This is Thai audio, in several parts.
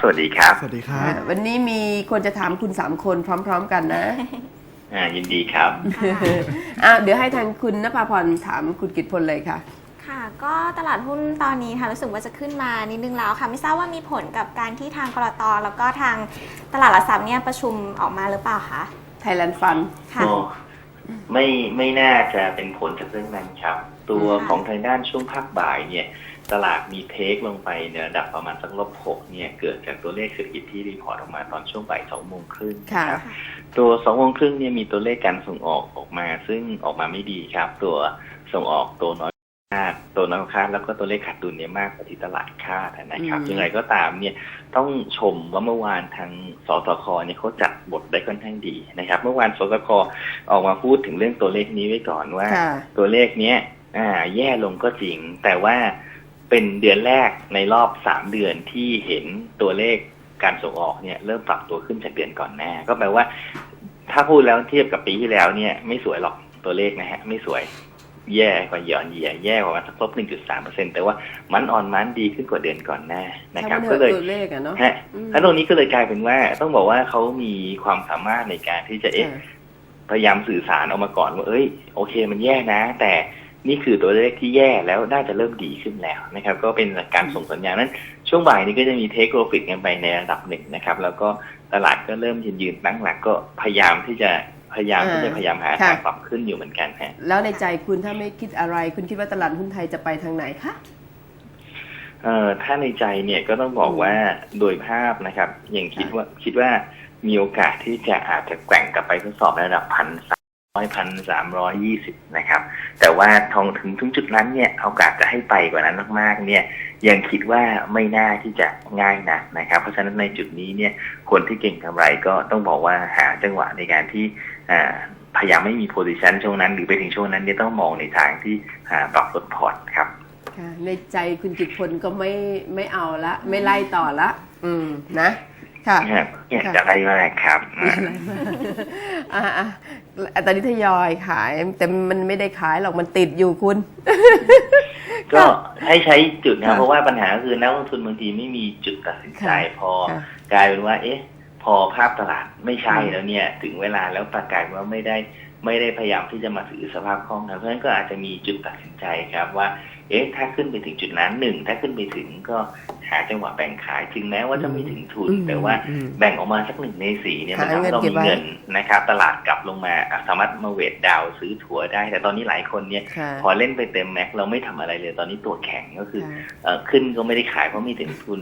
สวัสดีครับ สวัสดีครับอ่าวันนี้มีคนจะถามคุณสามคนพร้อม ๆ กันนะอ่ายินดีครับอะเดี๋ยวให้ทางคุณนภาพรถามคุณกิตพลเลยค่ะ ค่ะ ก็ตลาดหุ้นตอนนี้ค่ะรู้สึกว่าจะขึ้นมานิดนึงแล้วค่ะ ไม่ทราบว่ามีผลกับการที่ทางกรตแล้วก็ทางตลาดหลักทรัพย์เนี่ยประชุมออกมาหรือเปล่าคะ Thailand Fund ค่ะโอ้ไม่ไม่น่าจะเป็นผลจากเรื่องนั้นครับ ตัวค่ะของทางด้านช่วงภาคบ่ายเนี่ยตลาดมีเทคลงไปในระดับประมาณสักลบหกเนี่ยเกิดจากตัวเลขเศรษฐกิจที่รีพอร์ตออกมาตอนช่วงบ่ายสองโมงครึ่งค่ะนะครับตัวสองโมงครึ่งเนี่ยมีตัวเลขการส่งออกออกมา ซึ่งออกมาไม่ดีครับ ตัวส่งออกตัวน้อยคาดตัวน้อยกว่าคาดแล้วก็ตัวเลขขาดดุลเนี่ยมากกว่าที่ตลาดคาดนะครับอืมยังไงก็ตามเนี่ยต้องชมว่าเมื่อวานทางสสคเนี่ยเขาจัดบทได้ค่อนข้างดีนะครับ เมื่อวานสสคออกมาพูดถึงเรื่องตัวเลขนี้ไว้ก่อนว่าค่ะตัวเลขเนี้ย อ่า แย่ลงก็จริง แต่ว่าเป็นเดือนแรกในรอบสามเดือนที่เห็นตัวเลขการส่งออกเนี่ยเริ่มปรับตัวขึ้นจากเดือนก่อนหน้า ก็แปลว่า ถ้าพูดแล้วเทียบกับปีที่แล้วเนี่ย ไม่สวยหรอกตัวเลขนะฮะ ไม่สวย แย่กว่าหย่อนเยียแย่กว่าสักลบหนึ่งจุดสามเปอร์เซ็นแต่ว่ามันออนมันดีขึ้นกว่าเดือนก่อนหน้านะครับถ้าก็มันเลยตัวเลขอะเนาะฮะอืมแล้วตรงนี้ก็เลยกลายเป็นว่า ต้องบอกว่าเขามีความสามารถในการที่จะเอ๊ะค่ะพยายามสื่อสารออกมาก่อนว่าเอ้ย โอเค มันแย่นะ แต่ นี่คือตัวเลขที่แย่แล้วน่าจะเริ่มดีขึ้นแล้วนะครับ ก็เป็นการส่งสัญญาณนั้นช่วงบ่ายนี้ก็จะมีเทคโปรฟิตกันไปในระดับหนึ่งนะครับ แล้วก็ตลาดก็เริ่มยืนยืนตั้งหลักก็พยายามที่จะพยายามที่จะพยายามหาทางปรับขึ้นอยู่เหมือนกันฮะแล้วในใจคุณถ้าไม่คิดอะไร คุณคิดว่าตลาดหุ้นไทยจะไปทางไหนคะเอ่อถ้าในใจเนี่ยก็ต้องบอกว่าโดยภาพนะครับยังคิดว่าคิดว่ามีโอกาสที่จะอาจจะแกว่งกลับไปทดสอบระดับพันสาม ร้อยพันสามร้อยยี่สิบนะครับ แต่ว่าทองถึงถึงจุดนั้นเนี่ยโอกาสจะให้ไปกว่านั้นมากๆเนี่ยยังคิดว่าไม่น่าที่จะง่ายนักนะครับ เพราะฉะนั้นในจุดนี้เนี่ยคนที่เก่งกำไรก็ต้องบอกว่าหาจังหวะในการที่พยายามไม่มีโพซิชันช่วงนั้น หรือไปถึงช่วงนั้นเนี่ยต้องมองในทางที่หาปรับลดพอร์ตครับในใจคุณกิตพลก็ไม่ไม่เอาละ ไม่ไล่ต่อละ อืมนะ ค่ะครับอยากจะได้มากครับอ่าอะอะอะตอนนี้ทยอยขาย แต่มันไม่ได้ขายหรอกมันติดอยู่คุณ ก็ให้ใช้จุดนะค่ะเพราะว่าปัญหาคือนักลงทุนบางทีไม่มีจุดตัดสินใจค่ะพอค่ะกลายเป็นว่า เอ๊ะ พอภาพตลาดไม่ใช่อืมแล้วเนี่ย ถึงเวลาแล้วปรากฏว่าไม่ได้ไม่ได้พยายามที่จะมาถือสภาพคล่องนะเพราะฉะนั้นก็อาจจะมีจุดตัดสินใจครับว่า เอ๊ะ ถ้าขึ้นไปถึงจุดนั้นหนึ่งถ้าขึ้นไปถึงก็หาจังหวะแบ่งขายถึงแม้ว่าจะไม่ถึงทุนอืมแต่ว่าอืมแบ่งออกมาสักหนึ่งในสี่เนี่ยมันหาทำให้เราเงินเก็บมีไว้เงินนะครับตลาดกลับลงมาอะสามารถมาเวทดาวน์ซื้อถั่วได้ แต่ตอนนี้หลายคนเนี่ยค่ะพอเล่นไปเต็มแม็กซ์เราไม่ทำอะไรเลย ตอนนี้ตัวแข็งก็คือค่ะเอ่อขึ้นก็ไม่ได้ขายเพราะมีแต่ทุน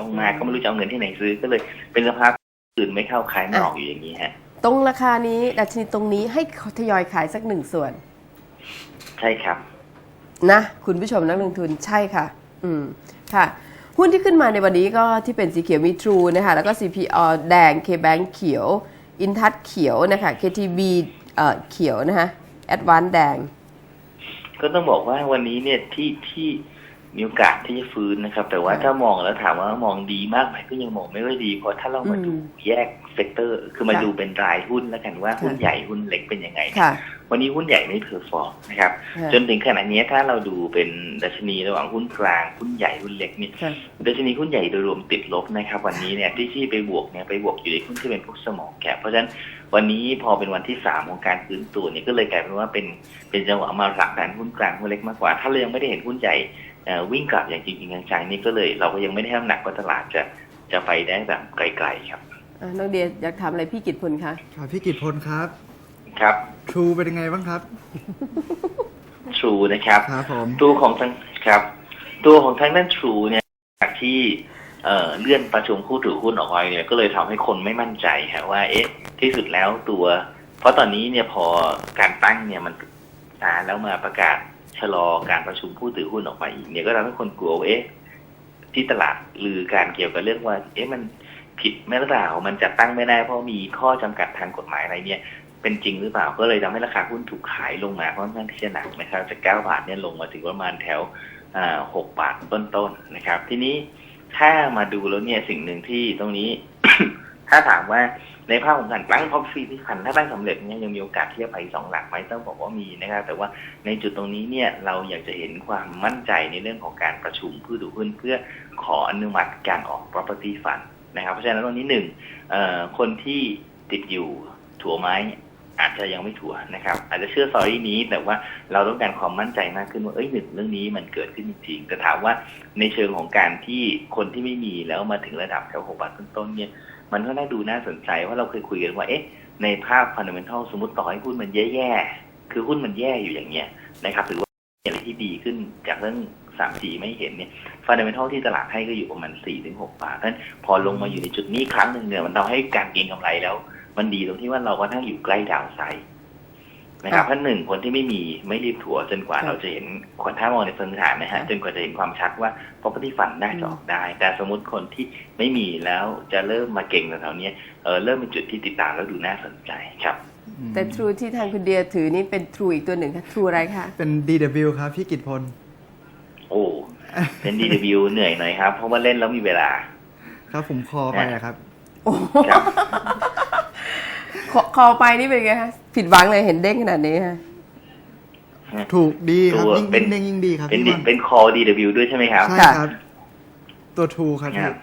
ลงมาก็ไม่รู้จะเอาเงินที่ไหนซื้อก็เลยเป็นสภาพอื่นไม่เข้าขายไม่ออกอยู่อย่างนี้ฮะ ตรงราคานี้ดัชนีตรงนี้ให้ทยอยขายสักหนึ่งส่วน ใช่ครับ นะ คุณผู้ชมนักลงทุนใช่ค่ะ อืมค่ะ หุ้นที่ขึ้นมาในวันนี้ก็ที่เป็นสีเขียวมี True นะคะแล้วก็ CPO แดง KBank เขียว อินทัศเขียวนะคะ KTB เอ่อเขียวนะคะ Advance แดง ก็ต้องบอกว่าวันนี้เนี่ยที่ที่ มีโอกาสที่จะฟื้นนะครับ แต่ว่าค่ะถ้ามองแล้วถามว่ามองดีมากไหมก็ยังมองไม่ค่อยดีเพราะถ้าเรามาดูอืมแยกเซกเตอร์ คือมาค่ะดูเป็นรายหุ้นแล้วกันว่าค่ะหุ้นใหญ่หุ้นเล็กเป็นยังไงค่ะวันนี้หุ้นใหญ่ไม่เพอร์ฟอร์มนะครับค่ะจนถึงขณะนี้ถ้าเราดูเป็นดัชนีระหว่างหุ้นกลางหุ้นใหญ่หุ้นเล็กเนี่ยค่ะดัชนีหุ้นใหญ่โดยรวมติดลบนะครับ วันนี้เนี่ยที่ที่ไปบวกเนี่ยไปบวกอยู่ในหุ้นที่เป็นพวกสมองแกะเพราะฉะนั้นวันนี้พอเป็นวันที่สามของการฟื้นตัวเนี่ยก็เลยกลายเป็นว่าเป็นเป็นจังหวะมาผลักดันหุ้นกลางหุ้นเล็กมากกว่า ถ้าเรายังไม่ได้เห็นหุ้นใหญ่เอ่อ วิ่งกลับอย่างจริงๆจังๆนี่ก็เลย เราก็ยังไม่ได้ให้น้ำหนักว่าตลาดจะจะไปได้แบบไกลๆครับอะน้องเดียอยากถามอะไรพี่กิตพลคะครับพี่กิตพลครับ ครับ True เป็นยังไงบ้างครับ True นะครับครับผมตัวของทางครับ ตัวของทางด้าน True เนี่ยจากที่เอ่อเลื่อนประชุมผู้ถือหุ้นออกไปเนี่ยก็เลยทำให้คนไม่มั่นใจฮะว่าเอ๊ะที่สุดแล้วตัว เพราะตอนนี้เนี่ยพอการตั้งเนี่ยมันนานแล้วมาประกาศ ชะลอการประชุมผู้ถือหุ้นออกไปอีกเนี่ยก็ทำให้คนกลัวว่าเอ๊ะที่ตลาดลือการเกี่ยวกับเรื่องว่า เอ๊ะมันผิดไหมหรือเปล่ามันจัดตั้งไม่ได้เพราะมีข้อจำกัดทางกฎหมายอะไรเนี่ย เป็นจริงหรือเปล่าก็เลยทำให้ราคาหุ้นถูกขายลงมาค่อนข้างที่จะหนักนะครับจากเก้าบาทเนี่ยลงมาถึงประมาณแถวหกบาทต้นๆนะครับ ทีนี้ถ้ามาดูแล้วเนี่ยสิ่งหนึ่งที่ตรงนี้ ถ้าถามว่าในภาพของการตั้งพ็อกซี่ที่พันถ้าตั้งสำเร็จเนี่ยยังมีโอกาสที่จะไปสองหลักไหมต้องบอกว่ามีนะครับ แต่ว่าในจุดตรงนี้เนี่ยเราอยากจะเห็นความมั่นใจในเรื่องของการประชุมผู้ถือหุ้นเพื่อขออนุมัติการออก property fund นะครับ เพราะฉะนั้นตรงนี้หนึ่งคนที่ติดอยู่ถั่วไม้อาจจะยังไม่ถั่วนะครับ อาจจะเชื่อสอรี่นี้แต่ว่าเราต้องการความมั่นใจมากขึ้นว่าเอ้ยหนึ่งเรื่องนี้มันเกิดขึ้นจริงแต่ถามว่าในเชิงของการที่คนที่ไม่มีแล้วมาถึงระดับแถวหกบาทต้นๆเนี่ย มันก็น่าดูน่าสนใจว่าเราเคยคุยกันว่าเอ๊ะในภาพฟันเดเมนทัลสมมติต่อให้หุ้นมันแย่ๆคือหุ้นมันแย่อยู่อย่างเงี้ยนะครับหรือว่าอะไรที่ดีขึ้นจากเรื่องสามสีไม่เห็นเนี่ยฟันเดเมนทัลที่ตลาดให้ก็อยู่ประมาณสี่ถึงหกบาทเพราะฉะนั้นพอลงมาอยู่ในจุดนี้ครั้งหนึ่งเนี่ยมันทำให้การเก็งกำไรแล้ว มันดีตรงที่ว่าเราก็ทั้งอยู่ใกล้ดาวไซด์ นะครับเพราะหนึ่งคนที่ไม่มีไม่รีบถัวจนกว่าครับเราจะเห็นคนถ้ามองในพื้นฐานนะครัฮะบจนกว่าจะเห็นความชัดว่า property fund น่าจะออกได้ แต่สมมติคนที่ไม่มีแล้วจะเริ่มมาเก่งแถวๆเนี้ยเออเริ่มเป็นจุดที่ติดตามแล้วดูน่าสนใจครับ แต่ True ที่ทางคุณเดียถือนี่เป็น True อีกตัวหนึ่งค่ะ True อะไรคะเป็น DW ครับพี่กิตพลโอ้เป็น DW เหนื่อยหน่อยครับเพราะว่าเล่นแล้วมีเวลา ครับผมคอไปอะครับโอ้ ครับคอคอไปนี่เป็นไงคะผิดหวังเลยเห็นเด้งขนาดนี้ค่ะถูกดีครับ ตัวยิ่งเป็นยิ่งเด้งยิ่งดีครับเป็นพี่ดิมันเป็นคอ DW ด้วยใช่ไหมครับ ใช่ค่ะครับ ตัวทูครับคพี่รับ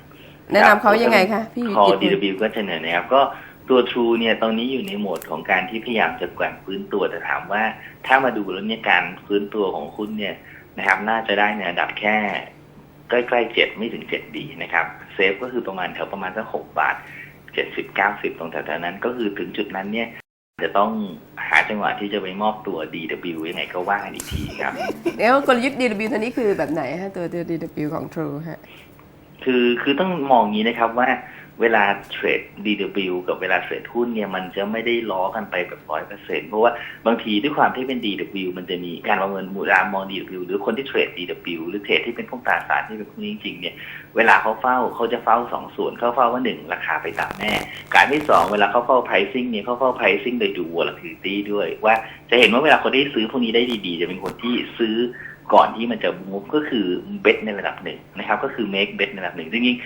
แนะนำเขายังไงคะพี่คอ กิตพล DW ก็จะเหนื่อยนะครับ ก็ตัว True เนี่ยตอนนี้อยู่ในโหมดของการที่พยายามจะแกว่งฟื้นตัวแต่ถามว่า ถ้ามาดูแล้วเนี่ยการฟื้นตัวของคุณเนี่ยนะครับ น่าจะได้ในระดับแค่ ใกล้ๆเจ็ดไม่ถึงเจ็ดดีนะครับ เซฟก็คือประมาณแถวประมาณสักหกบาท เจ็ดสิบเก้าสิบตรงแถวๆนั้น ก็คือถึงจุดนั้นเนี่ย จะต้องหาจังหวะที่จะไปมอบตัว DW ยังไงก็ว่ากันอีกทีครับแล้วกลยุทธ์ DW ตัวนี้คือแบบไหนฮะตัวตัว DW ของ True ฮะคือคือต้องมองอย่างนี้นะครับว่า เวลาเทรด DW กับเวลาเทรดหุ้นเนี่ยมันจะไม่ได้ล้อกันไปแบบร้อยเปอร์เซ็นเพราะว่าบางทีด้วยความที่เป็น DW มันจะมีการประเมินมูลค่ามอง DW หรือคนที่เทรด DW หรือเทรดที่เป็นพวกตราสารที่เป็นพวกนี้จริงๆเนี่ยเวลาเขาเฝ้าเขาจะเฝ้าสองส่วนเขาเฝ้าว่าหนึ่งราคาไปตามแน่ การที่สองเวลาเขาเฝ้า pricing เนี่ยเขาเฝ้า pricing โดยดู volatility ด้วย ว่าจะเห็นว่าเวลาคนที่ซื้อพวกนี้ได้ดี ๆ จะเป็นคนที่ซื้อก่อนที่มันจะ move ก็คือ bet ในระดับหนึ่งนะครับก็คือ make bet ในระดับหนึ่งจริง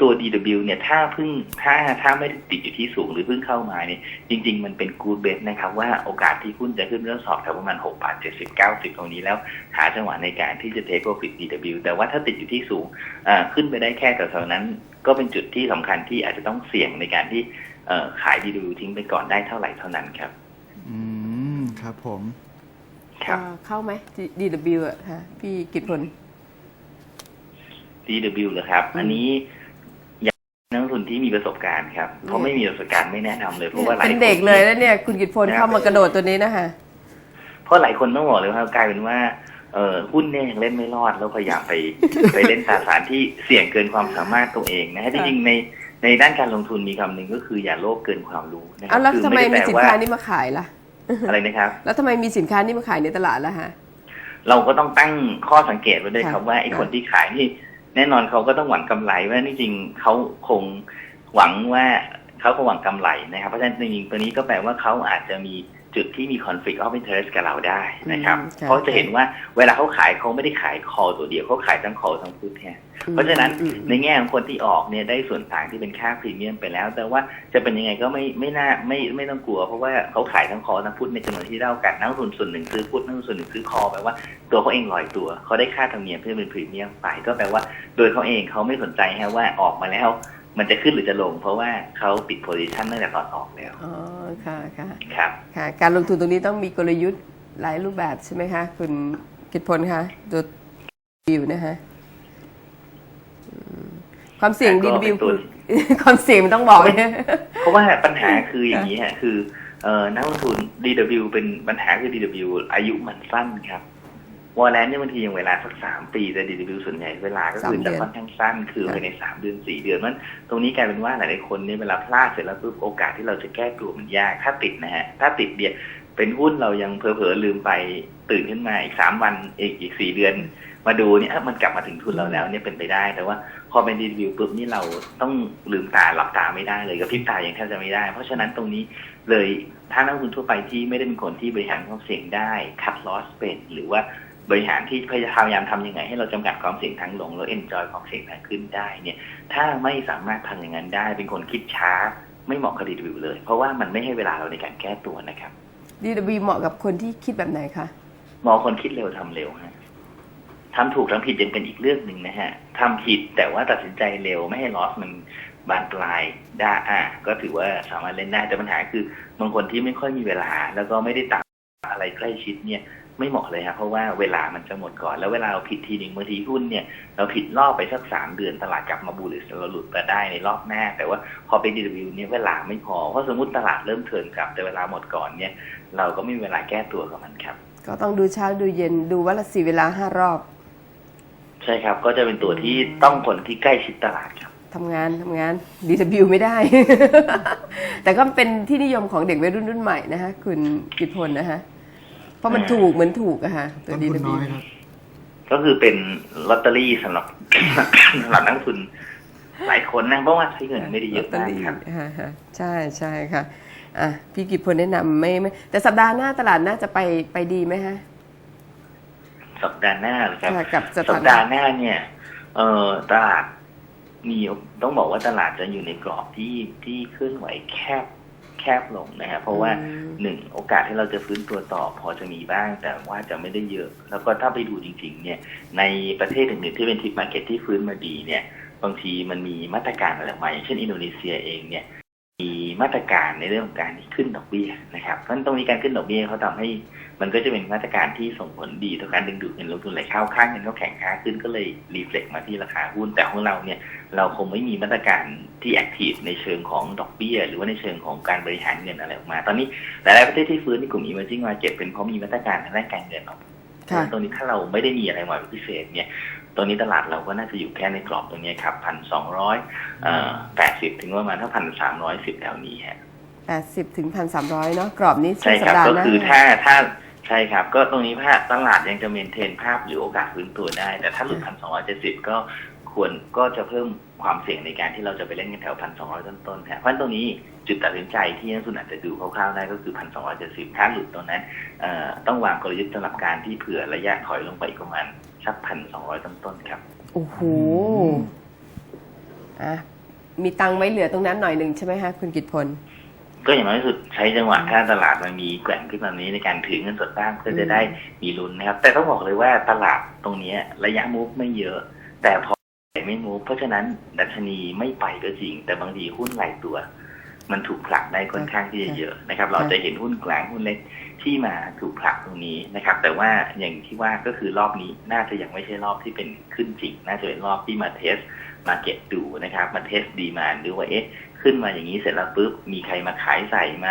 ตัว DW เนี่ย ถ้าเพิ่งถ้าถ้าไม่ได้ติดอยู่ที่สูงหรือเพิ่งเข้ามาเนี่ยจริง ๆ มันเป็น good bet นะครับว่าโอกาสที่หุ้นจะขึ้นเรื่องสอบแถวประมาณ6บาท70 90ตรงนี้แล้ว หาจังหวะในการที่จะ take profit DW แต่ว่าถ้าติดอยู่ที่สูงอ่าขึ้นไปได้แค่แถวๆนั้น ก็เป็นจุดที่สำคัญที่อาจจะต้องเสี่ยงในการที่เอ่อขาย DW ทิ้งไปก่อนได้เท่าไหร่เท่านั้นครับ อืมครับผมครับอ่าเข้าไหม DW อะค่ะพี่กิตพล DW เหรอครับ อันนี้อยาก ให้นักลงทุนที่มีประสบการณ์ครับเพราะไม่มีประสบการณ์ไม่แนะนำเลยเพราะว่าหลายเป็นคนเด็กเลยแล้วเนี่ย คุณกิตพลเข้ามากระโดดตัวนี้นะคะเพราะหลายคนต้องบอกเลยว่ากลายเป็นว่าเออหุ้นเนี่ยยังเล่นไม่รอดแล้วพยายามไปไปเล่นตราสารที่เสี่ยงเกินความสามารถตัวเองนะฮะจริงๆในในด้านการลงทุนมีคำหนึ่งก็คืออย่าโลภเกินความรู้นะครัเอาแล้วคือทำไมด้มีแปลสินว่าค้านี้มาขายล่ะ อะไรนะครับ แล้วทำไมมีสินค้านี้มาขายในตลาดล่ะฮะเราก็ต้องตั้งข้อสังเกตไว้ด้วยค่ะครับว่าไอ้ค่ะคนที่ขายนี่ แน่นอนเขาก็ต้องหวังกำไรว่านี่จริงเขาคงหวังว่าเขาคงหวังกำไรนะครับ เพราะฉะนั้นจริงตัวนี้ก็แปลว่าเขาอาจจะมี จุดที่มี conflict of interest กับเราได้นะครับอืมค่ะเพราะจะเห็นว่าเวลาเขาขายเขาไม่ได้ขายคอตัวเดียวเขาขายทั้งคอทั้งพุทเนี่ยเพราะฉะนั้นอืมในแง่ของคนที่ออกเนี่ยได้ส่วนต่างที่เป็นค่าพรีเมียมไปแล้ว แต่ว่าจะเป็นยังไงก็ไม่ไม่น่าไม่ไม่ต้องกลัว เพราะว่าเขาขายทั้งคอทั้งพุทในจำนวนที่เท่ากันนักลงทุนส่วนหนึ่งซื้อพุทนักลงทุนส่วนหนึ่งซื้อคอแปลว่าตัวเขาเองลอยตัวเขาได้ค่าธรรมเนียมที่เป็นพรีเมียมไปก็แปลว่า โดยเขาเองเขาไม่สนใจฮะว่าออกมาแล้ว มันจะขึ้นหรือจะลง เพราะว่าเขาปิดโพซิชันตั้งแต่ตอนออกแล้วอ๋อค่ะค่ะครับค่ะ การลงทุนตรงนี้ต้องมีกลยุทธ์หลายรูปแบบใช่ไหมคะ คุณกิตพลคะตัววิวนะฮะอืมความเสี่ยงก็ดีเป็วิวนตัวความเสี่ยงมันต้องบอกเนี่ยเพราะว่าปัญหาคืออย่างนี้ฮะคือเอ่อนักลงทุน DW เป็นปัญหาคือ DW อายุมันสั้นครับ วอลเลนเนี่ยบางทียังเวลาสักสามปีแต่ DW ส่วนใหญ่เวลาก็คือสามเดืจะอนค่อนข้างสั้นคือค่ะภายในสามเดือนสี่เดือนมันตรงนี้กลายเป็นว่าหลายๆคนเนี่ยเวลาพลาดเสร็จแล้วปุ๊บโอกาสที่เราจะแก้ตัวมันยากถ้าติดนะฮะถ้าติดเดียเป็นหุ้นเรายังเผลอๆลืมไปตื่นขึ้นมาอีกสามวันอีกอีกสี่เดือน มาดูเนี่ยเอ้ามันกลับมาถึงทุนเราแล้วเนี่ยเป็นไปได้แต่ว่าพอเป็นรีวิวปุ๊บนี่เราต้องลืมตาหลับตาไม่ได้เลยกับพริบตายังแทบจะไม่ได้ เพราะฉะนั้นตรงนี้เลยถ้านักลงทุนทั่วไปที่ไม่ได้เป็นคนที่บริหารความเสี่ยงได้คัดลอสเป็นหรือว่า บริหารที่พยายามทำยังไง ให้เราจำกัดความเสี่ยงทางลงแล้วเอนจอยความเสี่ยงทางขึ้นได้เนี่ย ถ้าไม่สามารถทำอย่างนั้นได้ เป็นคนคิดช้า ไม่เหมาะกับดีวิวเลย เพราะว่ามันไม่ให้เวลาเราในการแก้ตัวนะครับ DW เหมาะกับคนที่คิดแบบไหนคะมองคนคิดเร็วทำเร็วฮะทำถูกทำผิดยังเป็นอีกเรื่องหนึ่งนะฮะทำผิดแต่ว่าตัดสินใจเร็วไม่ให้ลอสมันบานปลายได้อะก็ถือว่าสามารถเล่นได้แต่ปัญหาคือบางคนที่ไม่ค่อยมีเวลา แล้วก็ไม่ได้ตามอะไรใกล้ชิดเนี่ย ไม่เหมาะเลยครับเพราะว่าเวลามันจะหมดก่อน แล้วเวลาเราผิดทีหนึ่งบางทีหุ้นเนี่ย เราผิดรอบไปสักสามเดือนตลาดกลับมาบูลลิสเราหลุดมาได้ในรอบหน้า แต่ว่าพอเป็นดีวิวเนี่ยเวลาไม่พอเพราะสมมติตลาดเริ่มเทิร์นกลับแต่เวลาหมดก่อนเนี่ย เราก็ไม่มีเวลาแก้ตัวกับมันครับ ก็ต้องดูเช้าดูเย็นดูวันละสี่เวลาห้ารอบ ใช่ครับ ก็จะเป็นตัวที่ต้องคนที่ใกล้ชิดตลาดครับทำงานทำงาน DW ไม่ได้ แต่ก็เป็นที่นิยมของเด็กวัยรุ่นรุ่นใหม่นะฮะคุณกิตพลนะฮะ เพราะมันถูกเหมือนถูกอะฮะตัวต้นทุน DW น้อยครับ ก็คือเป็นลอตเตอรี่สำหรับ สำหรับนักลงทุนหลายคนนะเพราะว่าใช้เงินไม่ได้เยอะลตตมากรี่ครับฮะฮะใช่ใช่ค่ะอะพี่กิตพลแนะนำไม่ไม่ แต่สัปดาห์หน้าตลาดน่าจะไปไปดีไหมฮะ สัปดาห์หน้าเหรอครับ ค่ะกับสสัถาปนะดาห์หน้าเนี่ย เอ่อตลาดมีต้องบอกว่าตลาดจะอยู่ในกรอบที่ที่เคลื่อนไหวแคบ แคบลงนะครับเพราะว่าอืมหนึ่งโอกาสที่เราจะฟื้นตัวต่อพอจะมีบ้าง แต่ว่าจะไม่ได้เยอะ แล้วก็ถ้าไปดูจริง ๆ เนี่ย ในประเทศอื่นๆที่เป็นทิปมาร์เก็ตที่ฟื้นมาดีเนี่ย บางทีมันมีมาตรการอะไรออกมาอย่างเช่นอินโดนีเซียเองเนี่ย มีมาตรการในเรื่องของการขึ้นดอกเบี้ยนะครับเพราะฉะนั้นตรงนี้การขึ้นดอกเบี้ยเขาทำให้มันก็จะเป็นมาตรการที่ส่งผลดีต่อการดึงดูดเงินลงทุนไหลเข้าข้างเงินเขาแข็งค่าขึ้นก็เลยรีเฟล็กมาที่ราคาหุ้นแต่ของเราเนี่ยเราคงไม่มีมาตรการที่แอคทีฟในเชิงของดอกเบี้ย หรือว่าในเชิงของการบริหารเงินอะไรออกมา ตอนนี้หลายๆประเทศที่ฟื้นในกลุ่ม emerging market เป็นเพราะมีมาตรการทางด้านการเงินออกมาค่ะตรงนี้ถ้าเราไม่ได้มีอะไรมาเป็นพิเศษเนี่ย ตรงนี้ตลาดเราก็น่าจะอยู่แค่ในกรอบตรงนี้ครับพันสองร้อยแปดสิบถึงประมาณถ้าพันสามร้อยสิบแถวนี้ฮะแปดสิบถึงพันสามร้อยเนาะกรอบนี้ใช่สัคปรับดาห์ก็หน้าคือถ้าถ้าใช่ครับ ก็ตรงนี้ภาพตลาดยังจะเมนเทนภาพหรือโอกาสฟื้นตัวได้ แต่ถ้าหลุดพันสองร้อยเจ็ดสิบก็ควรก็จะเพิ่มความเสี่ยงในการที่เราจะไปเล่นกันแถวพันสองร้อยต้นๆฮะเพราะฉะนั้นตรงนี้ จุดตัดสินใจที่นักลงทุนอาจจะดูคร่าวๆได้ก็คือพันสองร้อยเจ็ดสิบถ้าหลุดตรงนั้นเอ่อต้องวางกลยุทธ์สำหรับการที่เผื่อระยะถอยลงไปอีกประมาณสักพันสองร้อยต้นๆครับโอ้โหอะมีตังค์ไว้เหลือตรงนั้นหน่อยหนึ่งใช่ไหมฮะคุณกิตพลก็อย่างน้อยที่สุดใช้จังหวะถ้าตลาดมันมีแกว่งขึ้นแบบนี้ในการถือเงินสดบ้างเพื่อจะได้มีลุ้นนะครับ แต่ต้องบอกเลยว่าตลาดตรงเนี้ยระยะมูฟไม่เยอะ แต่พอไม่มูฟเพราะฉะนั้นดัชนีไม่ไปก็จริง แต่บางทีหุ้นรายตัว มันถูกผลักได้ค่อนข้างที่จะเยอะนะครับ เราจะเห็นหุ้นกลางหุ้นเล็กที่มาถูกผลักตรงนี้นะครับ แต่ว่าอย่างที่ว่าก็คือรอบนี้น่าจะยังไม่ใช่รอบที่เป็นขึ้นจริง น่าจะเป็นรอบที่มาเทสมาเก็ตดูนะครับ มาเทสดีมานดูว่าเอ๊ะขึ้นมาอย่างนี้เสร็จแล้วปุ๊บมีใครมาขายใส่ไหม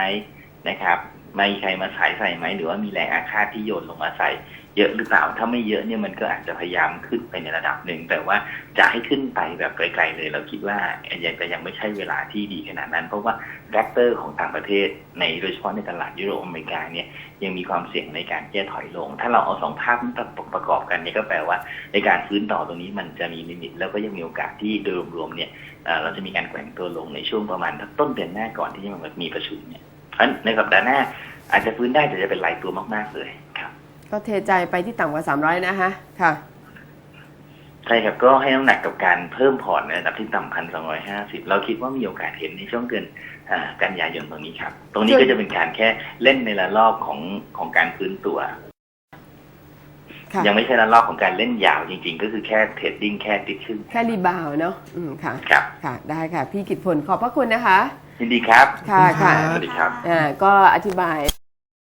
นะครับมีใครมาขายใส่ไหมหรือว่ามีแรงอาฆาตที่โยนลงมาใส่ เยอะหรือเปล่า ถ้าไม่เยอะเนี่ยมันก็อาจจะพยายามขึ้นไปในระดับหนึ่ง แต่ว่าจะให้ขึ้นไปแบบไกลๆเลย เราคิดว่ายังแต่ยังไม่ใช่เวลาที่ดีขนาดนั้น เพราะว่าแฟกเตอร์ของต่างประเทศ ในโดยเฉพาะในตลาดยุโรปอเมริกาเนี่ยยังมีความเสี่ยงในการแก้ถอยลง ถ้าเราเอาสองภาพนี้ประกอบกันเนี่ยก็แปลว่า ในการฟื้นต่อตรงนี้มันจะมีลิมิต แล้วก็ยังมีโอกาสที่โดยรวมๆเนี่ยเราจะมีการแกว่งตัวลงในช่วงประมาณต้นเดือนหน้าก่อนที่จะมีประชุมเนี่ยเพราะในสัปดาห์หน้าอาจจะฟื้นได้แต่จะเป็นรายตัวมากๆเลย ก็เทใจไปที่ต่ำกว่า300นะฮะค่ะ ใช่ครับก็ให้น้ำหนักกับการเพิ่มพอร์ตในระดับที่ต่ำพันสองร้อยห้าสิบเราคิดว่ามีโอกาสเห็นในช่วงเดือนอ่ากันยายนตรงนี้ครับ ตรงนี้ก็จะเป็นการแค่เล่นในระลอกของของการฟื้นตัวค่ะยังไม่ใช่ระลอกของการเล่นยาวจริง ๆ ก็คือแค่เทรดดิ้งแค่ติดขึ้น แค่รีบาวด์เนาะอืมค่ะครับค่ะ ได้ค่ะ พี่กิตพลขอบพระคุณนะคะยินดีครับ ค่ะค่ะสวัสดีครับอ่าก็อธิบาย